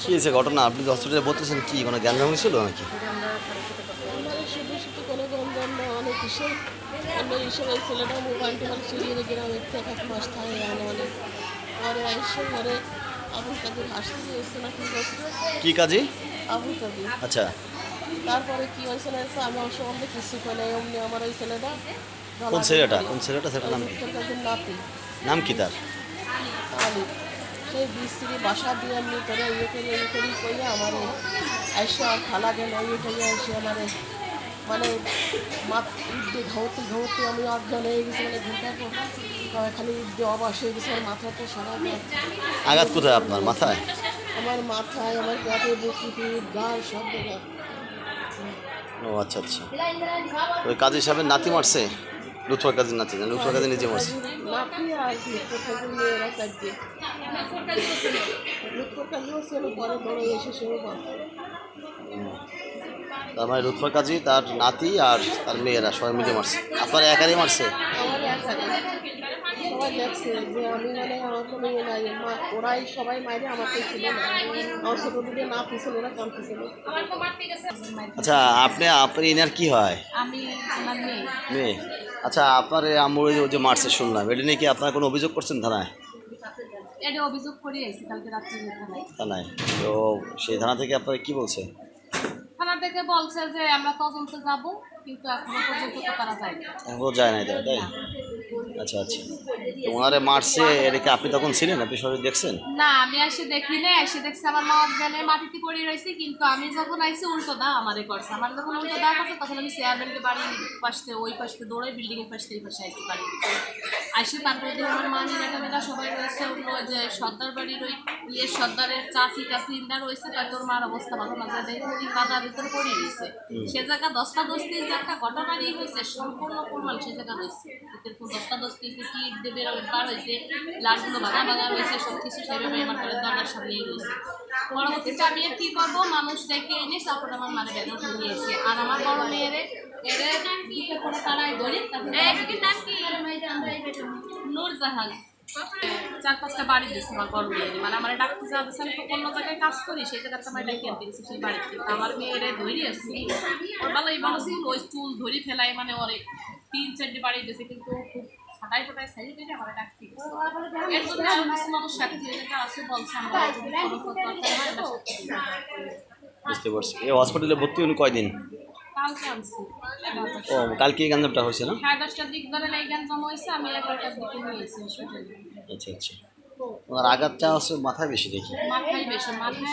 কি হয়েছে ঘটনা? আপনি হসপিটালে বলতেছেন কি কোনো জ্ঞান হয়েছিল নাকি? মানে শুধু শুধু কোনো গঞ্জাম না অনেক ছেলেটা মোবাইল টোবাইল চুরিয়ে রেখে গ্রামে এক এক মাস থাকে অনেক পরে আইসে ঘরে আবুল কাদের আসতে এসছে না কি করছে কি কাজে? আবুল কাদের। আচ্ছা। তারপরে কি হয়েছে না আমি অমনি কিছু করে অমনি আমার ওই ছেলেটা কোন ছেলেটা? কোন ছেলেটা ছেলেটার নাম কি? নাম কি তার? সেই বিশ্রী বাসা দিয়ে এমনি করে ইয়ে করে ইয়ে করে করে আমার আইসে আর খালা গেল ইয়ে করে এসে আমার মানে মাত ইদ্যে ঘাউতে ঘাউতে আমি অজ্ঞান হয়ে গেছি মানে আহ, খালি ইদ্যে অবাস হয়ে গেছে আমার মাথাটা সারা। আঘাত। কোথায় আপনার মাথায়? আমার মাথায় আমার পেটে বুকি পিঠ গায়ে সব জায়গায়। ও আচ্ছা আচ্ছা। ওই কাজী সাহেবের নাতি মারছে? লুৎফর কাজীর নাতি না লুৎফর কাজী নিজে মারছে তার মানে লুৎফর কাজী তার নাতি আর তার মেয়েরা সবাই মিলে মারছে। আপনার একারই মারছে? সবাই দেখছে যে আমি মানে আমার কোনো ইয়ে নাই ওরাই সবাই মাইরে আমাকে ছিল না আমার ছোটো দিকে না পিছনে ওরা কামতেছিল আচ্ছা আপনি আপনি এনার কি হয়? আমি মেয়ে? আচ্ছা আপনার এই আম্মুর ওই যে- মারছে শুনলাম এটা নিয়ে কি আপনার কোনো অভিযোগ করছেন থানায়? এটা অভিযোগ করে এসেছি কালকে রাত্রে থানায়। থানায়। তো সেই থানা থেকে আপনারা কি বলছে? থানা থেকে বলছে যে আমরা তদন্তে যাব কিন্তু এখনও পর্যন্ত তো তারা যায়নি। এখনও যায় তাই? আচ্ছা আচ্ছা। তো ওনারে মারছে এটাকে আপনি তখন ছিলেন? আপনি সবাই দেখছেন? না, আমি এসে দেখি না এসে দেখছি আমার মা অজ্ঞানে মাটিতে পড়ে রয়েছে, কিন্তু আমি যখন আইসি উল্টো দা আমারে করছে। আমার যখন উল্টো দা করছে, তখন আমি চেয়ারম্যানকে বাড়ি পাশে, ওই পাশে দৌড়ে বিল্ডিং এর পাশে, এই পাশে আসতে বাড়ি আইসে তারপরে দেখি আমার মা মেলা সবাই রয়েছে অন্য ওই যে সর্দার বাড়ির ওই ইয়ে সর্দারের চাচি টাচি ইন্দা রয়েছে তাকে তোর মার অবস্থা ভালো না যায় দেখি কাদার ভিতরে পড়ে রয়েছে সে জায়গা দশটা দশটির যে একটা ঘটনারই হয়েছে সম্পূর্ণ প্রমাণ সে জায়গা রয়েছে। দশটা দশটি কি দেবের বার হয়েছে লাড়গুলো ভাঙা ভাঙা রয়েছে সব কিছু সেভাবে আমার ঘরের দরজার সামনেই রয়েছে। পরবর্তীতে আমি আর কি করব? মানুষ ডেকে এনে তারপরে আমার মানে বেদন নিয়েছে আর আমার বড় মেয়েরে বুকের করে তারাই ধরে নূরজাহান চার পাঁচটা বাড়ি দিয়েছে আমার বড় মেয়ের। মানে আমার আমি অন্য জায়গায় কাজ করি সেই জায়গাতে আমার ডেকে আনতে গেছি সেই বাড়িতে। আমার মেয়েরে ধরে আসছে। ওর ভালো ছিল ওই চুল ধরে ফেলাই মানে ওরে তিন চারটে বাড়ি দিয়েছে কিন্তু খুব ফাটাই ফাটাই সাইজে পেটে আমার ডাকতে এর জন্য মানুষ সাথে আছে বলছে আমরা যদি কোনো করতে হয় এটা সত্যি। বুঝতে পারছি। এই হসপিটালে ভর্তি হন কয়দিন? ও কালকে এই গাঞ্জামটা হয়েছে না? আচ্ছা আচ্ছা। ওনার আঘাতটা আছে মাথায় বেশি দেখি। মাথায় বেশি মাথায়